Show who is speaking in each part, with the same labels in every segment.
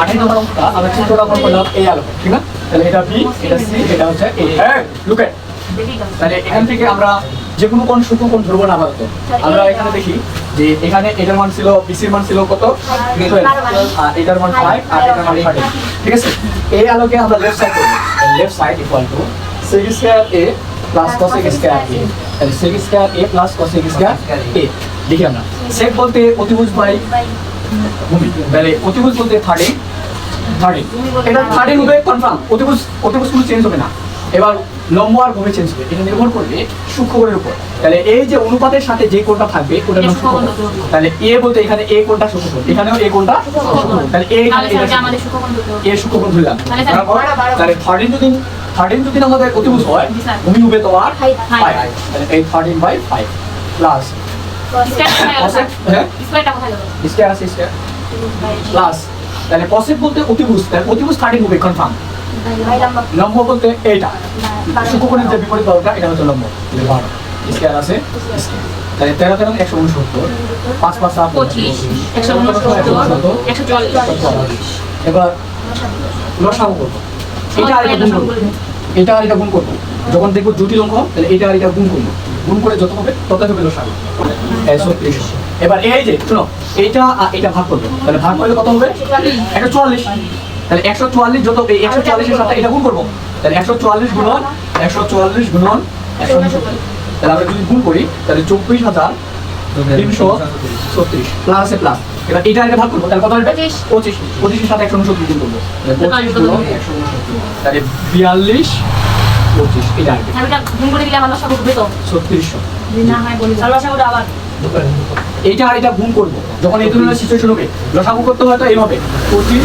Speaker 1: আঠাশ নম্বর অঙ্কটা আমরা চিত্রটা করলাম এই আলো, ঠিক না? তাহলে এটা বি এটা সি এটা হচ্ছে এ লুকে। তাহলে এখান থেকে আমরা যে কোনো কোন সূক্ষ্ম কোন ধরবো না আপাতত। আমরা এখানে দেখি যে এখানে এটার মান ছিল বিসির মান ছিল কত? আর এটার মান 5 আর এটার মান 30 ঠিক আছে? এই আলোকে আমরা লেফট সাইড করব। Left side equal to sec square a plus cosec square a তাহলে sec square a plus cosec square a দেখি আমরা। sec বলতে অতিভুজ বাই তাহলে অতিভুজ বলতে থার্ডে থার্ডে এটা থার্ডে হবে কনফার্ম অতিভুজ অতিভুজ কোনো চেঞ্জ হবে না। এবার লম্ব আর ভূমি চেঞ্জ হবে। এটা নির্ভর করবে সূক্ষ্মকোণের উপর। তাহলে এই যে অনুপাতের সাথে যে কোণটা থাকবে ওটার নাম সূক্ষ্মকোণ। তাহলে এ বলতে এখানে এ কোণটা সূক্ষ্মকোণ। এখানেও এ কোণটা তাহলে এ এ সূক্ষ্মকোণ ধরলাম।
Speaker 2: তাহলে
Speaker 1: থার্টিন যদি থার্টিন যদি আমাদের অতিভুজ হয় ভূমি হবে তোমার এই থার্টিন বাই ফাইভ প্লাস এটা তেরো তেরো একশো উনসত্তর পাঁচ পাঁচ এবার করব এটা আর এটা গুণ করব। আর এটা গুণ করব। যখন দেখব জটিল অঙ্ক তাহলে এটা আর এটা গুণ করব। গুণ করে যত হবে তত হবে লসাগু। ছত্রিশ এবার এই যে শোনো এইটা এটা ভাগ করবে। তাহলে ভাগ করলে কত হবে? একশো চুয়াল্লিশ। তাহলে একশো চুয়াল্লিশ যত এই একশো চুয়াল্লিশের সাথে এটা গুণ করব। তাহলে একশো চুয়াল্লিশ গুণন একশো চুয়াল্লিশ গুণন একশো উনসত্তর তাহলে আমরা যদি গুণ করি তাহলে চব্বিশ হাজার তিনশো ছত্রিশ প্লাস আছে প্লাস এবার এটা এটা ভাগ করব তাহলে কত হবে?
Speaker 2: পঁচিশ।
Speaker 1: পঁচিশ। পঁচিশের সাথে একশো উনসত্তর গুণ করব। তাহলে বিয়াল্লিশ পঁচিশ এটা আসবে ছত্রিশশো।
Speaker 2: না হয় বলি আবার
Speaker 1: এইটা আর এটা গুণ করব। যখন এই ধরনের সিচুয়েশন হবে লসাগু করতে হয় তো এইভাবে পঁচিশ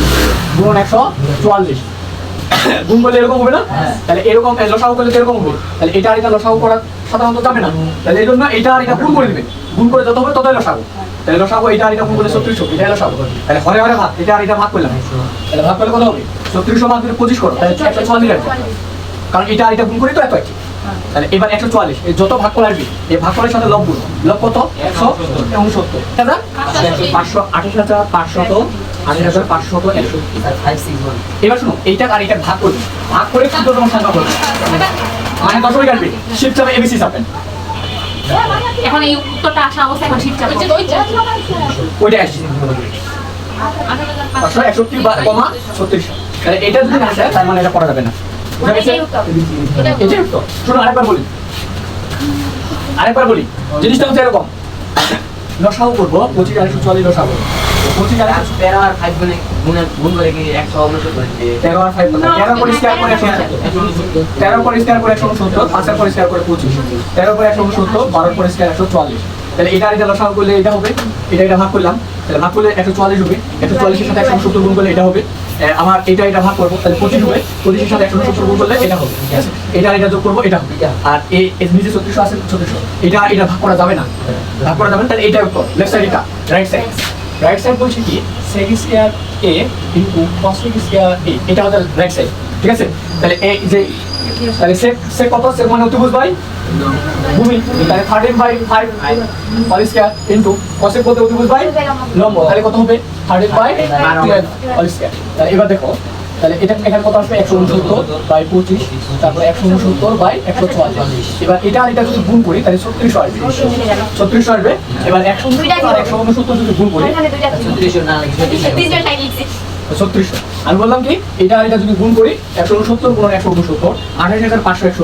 Speaker 1: গুণ একশো চুয়াল্লিশ। গুণ করলে এরকম হবে না? তাহলে এরকম লসাগু করলে এরকম হবে। তাহলে এটা আর এটা লসাগু করা সাধারণত যাবে না। তাহলে এই জন্য এটা আর এটা গুণ করে দিবেন গুণ করে যত হবে ততই লসাগু তাহলে লসাগু এটা আর এটা গুণ করলে ছত্রিশশো এটা লসাগু তাহলে হরে হরে ভাগ এটা আর এটা ভাগ করলাম। তাহলে ভাগ করলে কত হবে? ছত্রিশশো ভাগ করে পঁচিশ করো তাহলে একশো চুয়াল্লিশ কারণ এটা আর এটা গুণ করি তো এত একই তাহলে এবার একশো চুয়াল্লিশ যত ভাগ করে আসবি এই ভাগ করার সাথে লব গুণ। লব কত? একশো উনসত্তর। হাজার পাঁচশো আঠাশ হাজার পাঁচশত আঠাশ হাজার পাঁচশত একশো। এবার শুনো এইটা আর এটা ভাগ করবি। ভাগ করে ক্ষুদ্রতম সংখ্যা করবি। মানে দশমিক আসবে। শিফট চাপে এবিসি চাপেন
Speaker 2: এখন এই উত্তরটা আসা অবস্থা এখন শীত চাপ
Speaker 1: ওইটা আসছে পাঁচশো একষট্টি বা কমা এটা যদি না আসে তার মানে এটা করা যাবে না। আরেকবার বলি। আরেকবার বলি জিনিসটা হচ্ছে এরকম। লসাগু করব পঁচিশ আড়াইশো চুয়াল্লিশ পঁচিশ আড়াইশো
Speaker 3: তেরো আর ফাইভ গুণে গুণে গুণ করে কি একশো উনসত্তর
Speaker 1: তেরো আর ফাইভ তেরো পরিষ্কার করে একশো তেরো পরিষ্কার করে একশো উনসত্তর পাঁচের পরিষ্কার করে পঁচিশ। তেরো করে একশো উনসত্তর বারো পরিষ্কার একশো চুয়াল্লিশ। তাহলে এটা আর এটা লসাগু করলে এটা হবে এটা এটা ভাগ করলাম। তাহলে ভাগ করলে একশো চুয়াল্লিশ হবে। একশো চুয়াল্লিশের সাথে একশো উনসত্তর গুণ করলে এটা হবে। আমার এটা এটা ভাগ করব, তাহলে পঁচিশ হবে। পঁচিশের সাথে একশো উনসত্তর গুণ করলে এটা হবে এটা এটা যোগ করব, এটা হবে। আর এই নিচে ছত্রিশশো আছে, ছত্রিশশো। এটা এটা ভাগ করা যাবে না। ভাগ করা যাবে না, তাহলে এটা লেফট সাইড এটা রাইট সাইড রাইট সাইড বলছে কি sec square a into cosec square a এটা হচ্ছে রাইট সাইড ঠিক আছে? তাহলে এই যে তাহলে সেক সেক কত? সেক মানে অতিভুজ বাই ভূমি। তাহলে thirteen by five all square into cosec বলতে অতিভুজ বাই লম্ব তাহলে কত হবে? থার্টিন বাই অল স্কয়ার তাহলে এবার দেখো তাহলে এটা এখানে কত আসবে? একশো উনসত্তর বাই পঁচিশ। তারপরে একশো উনসত্তর বাই একশো চুয়াল্লিশ। এবার এটা আর এটা যদি গুণ করি তাহলে ছত্রিশশো আসবে। ছত্রিশশো আসবে। এবার একশো উনসত্তর আর একশো উনসত্তর যদি গুণ করি
Speaker 3: ছত্রিশশো
Speaker 1: আমি বললাম কি, এটা এটা যদি গুণ করি, একশো উনসত্তর গুণ একশো উনসত্তর, আঠাশ হাজার পাঁচশো একশো